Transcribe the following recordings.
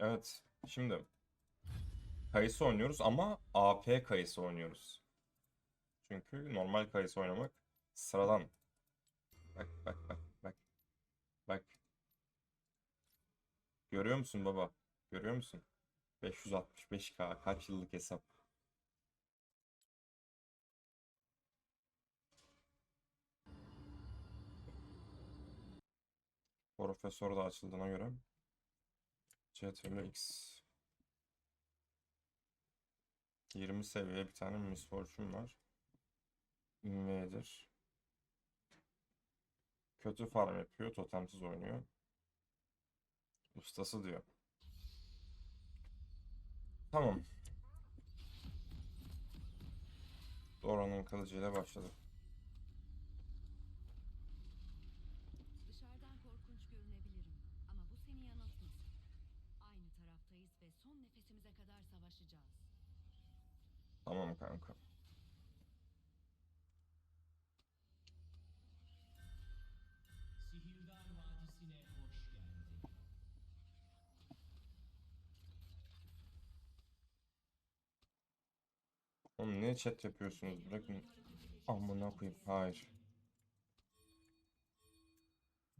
Evet. Şimdi Kayısı oynuyoruz ama AP Kayısı oynuyoruz. Çünkü normal Kayısı oynamak sıradan. Bak bak bak bak. Bak. Görüyor musun baba? Görüyor musun? 565k kaç yıllık hesap. Profesör da açıldığına göre. CTRL X 20 seviye bir tane Miss Fortune var. Invader. Kötü farm yapıyor. Totemsiz oynuyor. Ustası diyor. Tamam. Dora'nın kılıcıyla başladık. Tamam kanka. Sihirdar Vadisi'ne hoş geldin. Oğlum niye chat yapıyorsunuz? Bırakın. Amına koyayım. Hayır.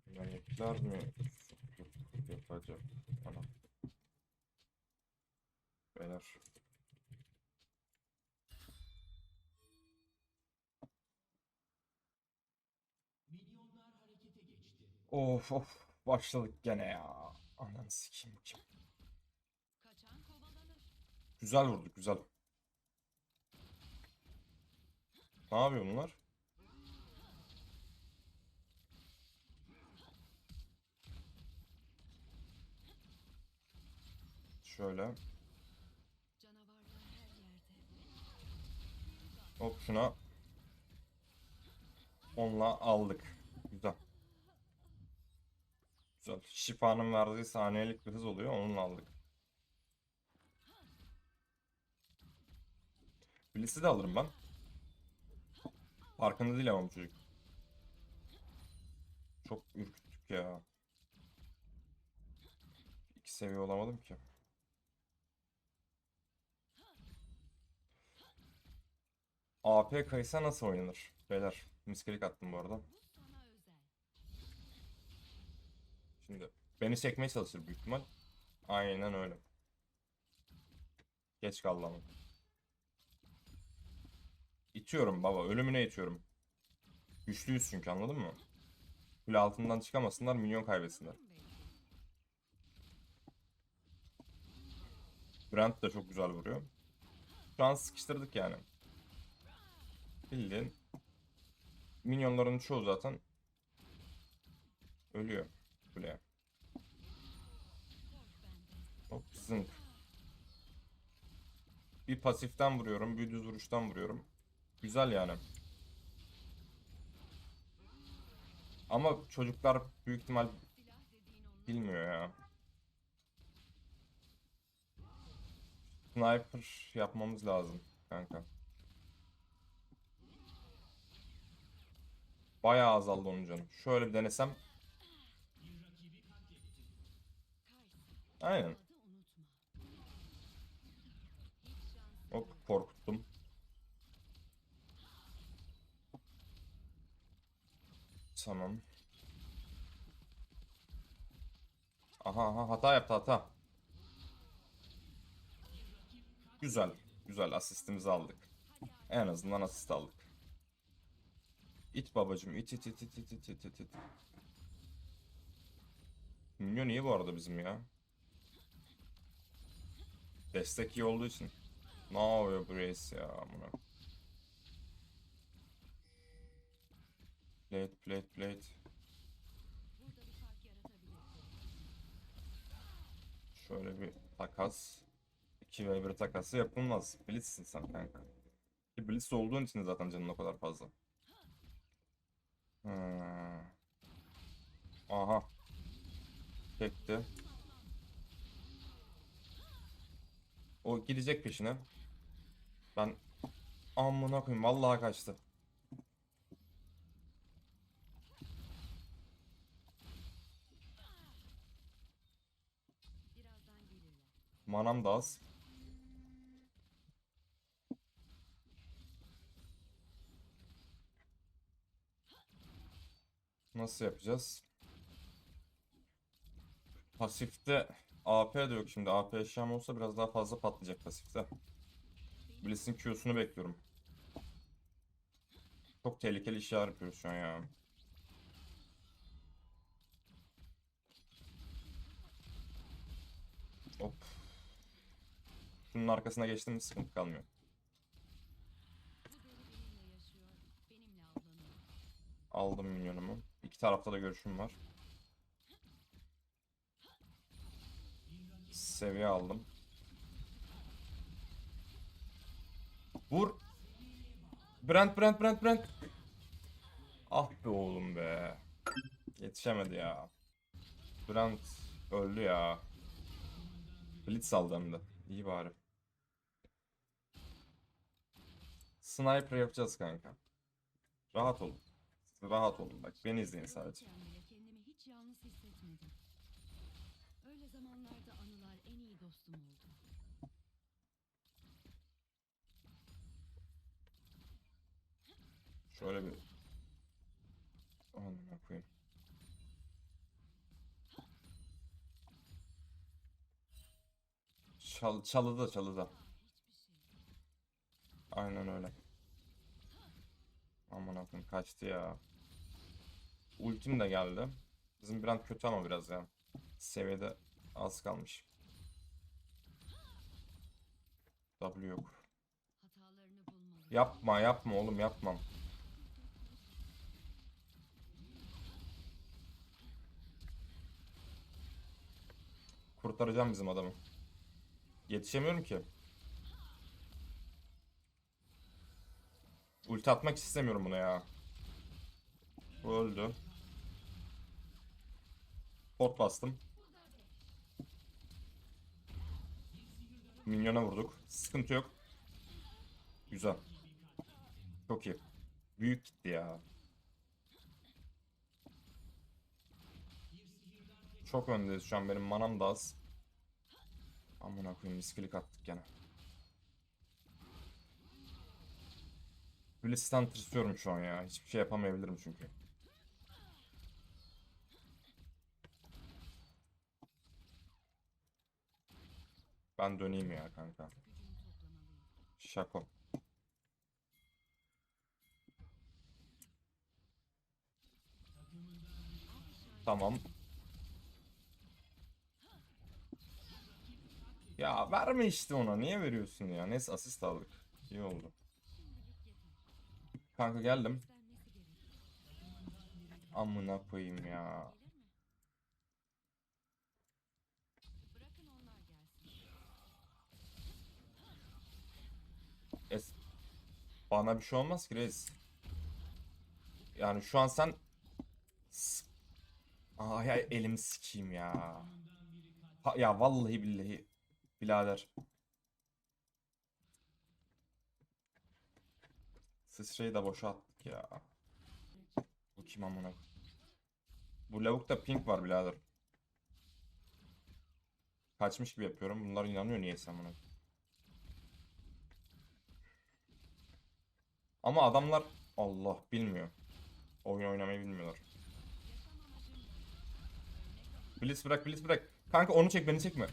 Melekler mi? Yapacak. Ana. Beyler. Of of. Başladık gene ya. Ananı sikeyim kim? Güzel vurduk güzel. Ne yapıyor bunlar? Şöyle. Hop şuna. Onunla aldık. Şifanın verdiği saniyelik bir hız oluyor. Onunla aldık. Blitz'i de alırım ben. Farkında değil ama çocuk. Çok ürküttük ya. İki seviye olamadım ki. AP Kaysa nasıl oynanır? Beyler, misklik attım bu arada. Bu sana özel. Şimdi beni çekmeye çalışır büyük ihtimal. Aynen öyle. Geç kaldı ama. İtiyorum baba. Ölümüne itiyorum. Güçlüyüz çünkü anladın mı? Kule altından çıkamasınlar, milyon kaybetsinler. Brent de çok güzel vuruyor. Şu an sıkıştırdık yani. Bildiğin. Minyonların çoğu zaten ölüyor kuleye. Hop zınk. Bir pasiften vuruyorum, bir düz vuruştan vuruyorum. Güzel yani. Ama çocuklar büyük ihtimal bilmiyor ya. Sniper yapmamız lazım kanka. Bayağı azaldı onun canı. Şöyle bir denesem. Aynen. Hop korkuttum. Tamam. Aha aha hata yaptı hata. Güzel. Güzel asistimizi aldık. En azından asist aldık. İt babacım it it it it it it it it iyi bu arada bizim ya. Destek iyi olduğu için. Ne yapıyor bu reis ya amına. Plate plate plate. Şöyle bir takas. 2 ve 1 takası yapılmaz. Blitz'sin sen kanka. Blitz olduğun için zaten canın o kadar fazla. Hmm. Aha. Çekti. O gidecek peşine. Ben amına koyayım vallahi kaçtı. Manam da az. Nasıl yapacağız? Pasifte AP de yok şimdi. AP eşyam olsa biraz daha fazla patlayacak pasifte. Blitz'in Q'sunu bekliyorum. Çok tehlikeli işler yapıyoruz şu an ya. Hop. Şunun arkasına geçtim sıkıntı kalmıyor. Aldım minyonumu. İki tarafta da görüşüm var. Seviye aldım. Vur. Brent Brent Brent Brent. Ah be oğlum be. Yetişemedi ya. Brent öldü ya. Blitz aldı hem de. İyi bari. Sniper yapacağız kanka. Rahat olun. Rahat olun bak. Beni izleyin sadece. Öyle zamanlarda anılar en iyi dostum oldu. Şöyle bir... Amına koyayım. Çal, çalıda çalıda. Aynen öyle. Aman akım kaçtı ya. Ultim de geldi. Bizim brand kötü ama biraz ya. Seviyede az kalmış. W yok. Yapma yapma oğlum yapmam. Kurtaracağım bizim adamı. Yetişemiyorum ki. Ulti atmak istemiyorum buna ya. Bu öldü. Pot bastım. Minyona vurduk. Sıkıntı yok. Güzel. Çok iyi. Büyük gitti ya. Çok öndeyiz şu an benim manam da az. Amına koyayım miskilik attık gene. Blitz'ten tırsıyorum şu an ya. Hiçbir şey yapamayabilirim çünkü. Ben döneyim ya kanka. Şako. Tamam. Ya verme işte ona. Niye veriyorsun ya? Neyse asist aldık. İyi oldu. Kanka geldim. Amına koyayım ya. Bana bir şey olmaz ki reis. Yani şu an sen... Ay ay elim sikeyim ya. Ha, ya vallahi billahi. Birader. Sıçrayı da boşa ya. Bu kim amına? Bu lavukta pink var birader. Kaçmış gibi yapıyorum. Bunlar inanıyor niyeyse amına. Ama adamlar Allah bilmiyor. Oyun oynamayı bilmiyorlar. Blitz bırak, Blitz bırak. Kanka onu çek, beni çekme.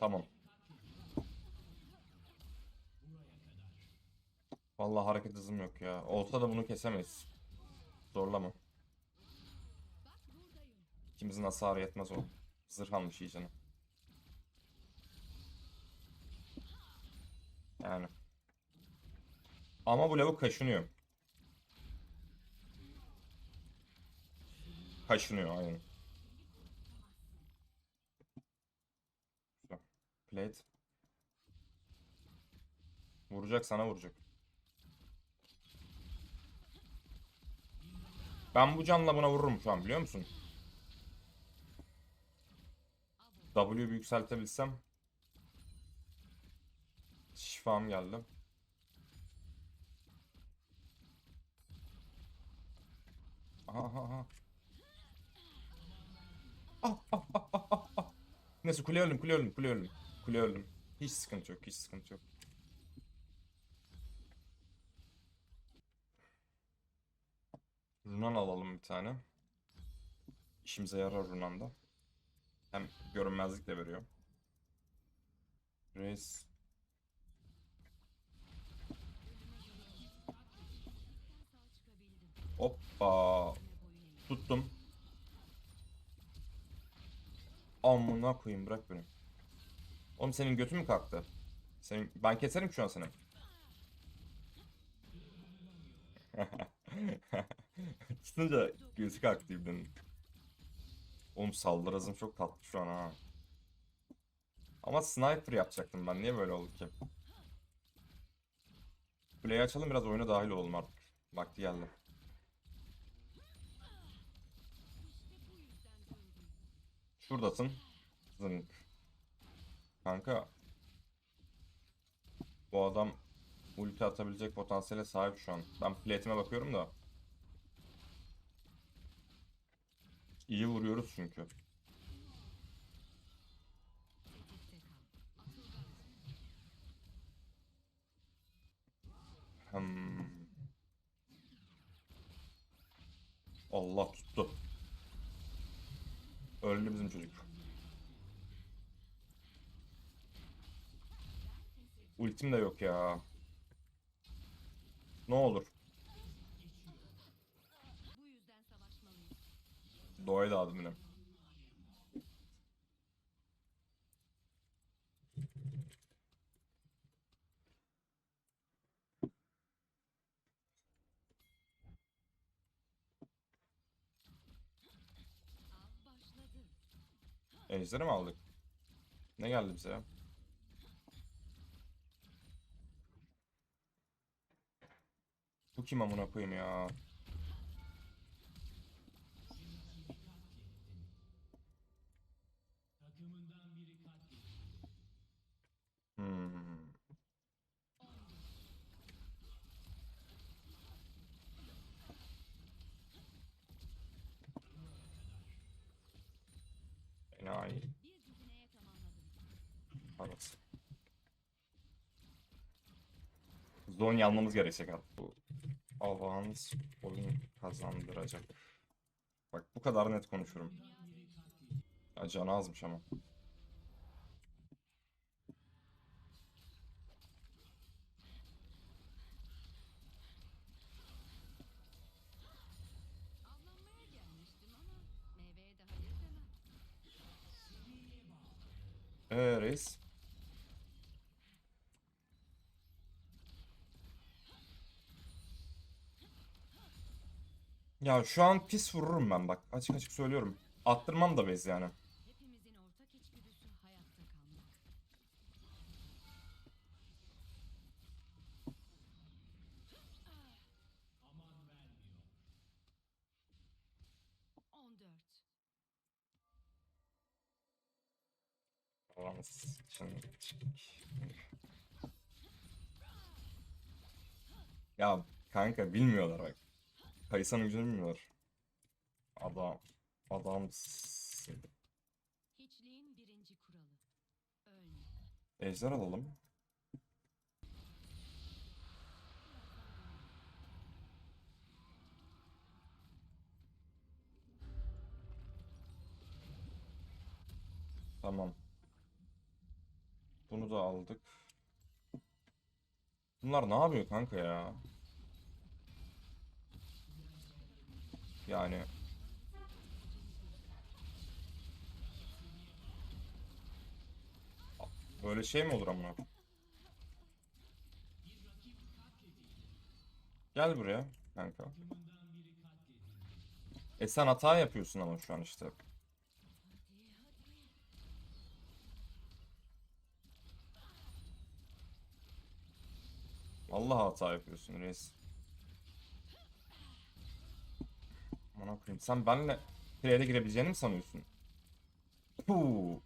Tamam. Vallahi hareket hızım yok ya. Olsa da bunu kesemeyiz. Zorlama. İkimizin hasarı yetmez o. Zırh almış iyicene. Yani. Ama bu lavuk kaşınıyor. Kaşınıyor aynen. Plate. Vuracak sana vuracak. Ben bu canla buna vururum şu an biliyor musun? Bir yükseltebilsem. Şifam geldi. Aha aha aha. Ah, ah, ah, ah, Neyse kule öldüm, kule öldüm, kule öldüm. Kule öldüm. Hiç sıkıntı yok, hiç sıkıntı yok. Runan alalım bir tane. İşimize yarar Runan da. Hem görünmezlik de veriyor. Reis. Hoppa. Tuttum. Amına koyayım bırak beni. Oğlum senin götün mü kalktı? Senin ben keserim şu an seni. Tutunca göğsü kalktı ibnenin. Oğlum saldırı hızım çok tatlı şu an ha. Ama sniper yapacaktım ben. Niye böyle oldu ki? Kuleyi açalım biraz oyuna dahil olalım artık. Vakti geldi. İşte bu yüzden öldüm. Şuradasın. Zınk. Kanka. Bu adam ulti atabilecek potansiyele sahip şu an. Ben plate'ime bakıyorum da. İyi vuruyoruz çünkü. Hmm. Allah. Öldü bizim çocuk. Ultim de yok ya. Ne olur. Doğayı da aldım yine. Ejderi mi aldık? Ne geldi bize ya? Bu kim amına koyayım ya? Zonya almamız gerekecek artık. Bu avans oyun kazandıracak. Bak bu kadar net konuşurum. Ya canı azmış ama. Ee reis. Ya şu an pis vururum ben bak. Açık açık söylüyorum. Attırmam da bez yani. Hepimizin ortak içgüdüsü hayatta kalmak. Aman vermiyor. 14. Avans için Ya kanka bilmiyorlar bak. Kayısa'nın gücünü bilmiyorlar. Adam. Adam. Hiçliğin birinci kuralı. Ölme. Ejder alalım. Tamam. Bunu da aldık. Bunlar ne yapıyor kanka ya? Yani böyle şey mi olur amına? Gel buraya kanka. E sen hata yapıyorsun ama şu an işte. Vallahi hata yapıyorsun reis. Aman koyayım. Sen benimle trade'e girebileceğini mi sanıyorsun? Puh.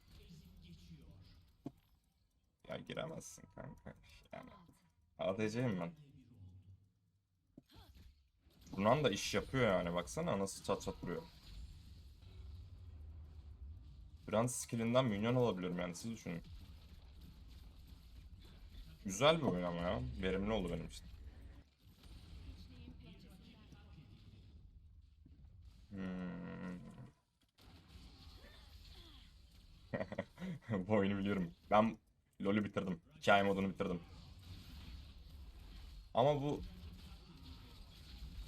Ya giremezsin kanka. Yani ADC'yim ben. Runan da iş yapıyor yani baksana nasıl çat çat vuruyor. Brand skillinden minyon alabiliyorum yani siz düşünün. Güzel bir oyun ama ya. Verimli oldu benim için. Hmm. Bu oyunu biliyorum. Ben LoL'ü bitirdim. Hikaye modunu bitirdim. Ama bu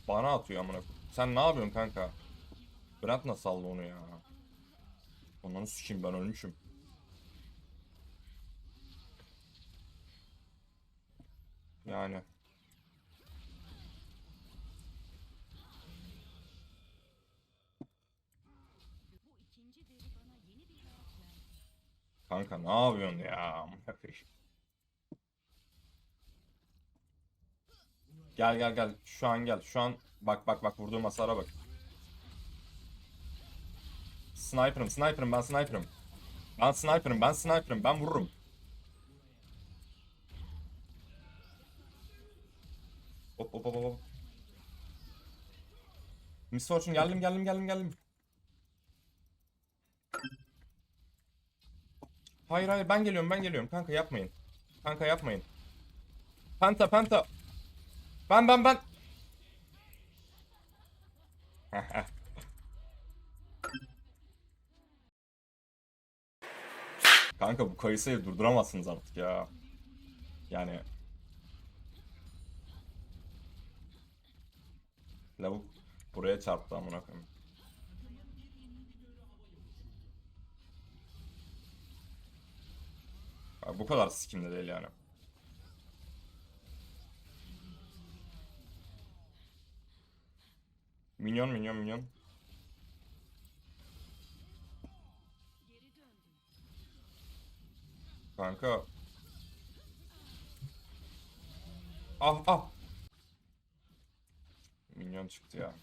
bana atıyor amına. Sen ne yapıyorsun kanka? Brent nasıl aldı onu ya? Onları sikeyim ben ölmüşüm. Yani kanka ne yapıyorsun ya? Gel gel gel. Şu an gel. Şu an bak bak bak vurduğum hasara bak. Sniper'ım, sniper'ım, ben sniper'ım. Ben sniper'ım, ben sniper'ım, ben vururum. Hop hop hop hop. Miss Fortune geldim geldim geldim geldim. Hayır hayır ben geliyorum ben geliyorum kanka yapmayın. Kanka yapmayın. Penta penta. Ben ben ben. Kanka bu kayısıyı durduramazsınız artık ya. Yani Lavuk buraya çarptı amına koyayım. Abi bu kadar sikim de değil yani. Minyon minyon minyon. Kanka. Ah ah. Minyon çıktı ya.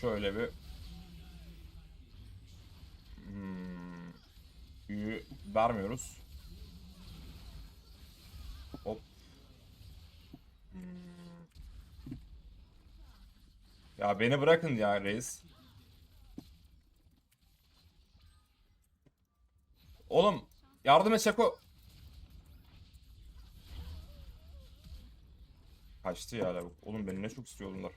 Şöyle bir hmm, vermiyoruz. Hop. Hmm. Ya beni bırakın ya reis. Oğlum yardım et Şako. Kaçtı ya lavuk. Oğlum beni ne çok istiyor bunlar.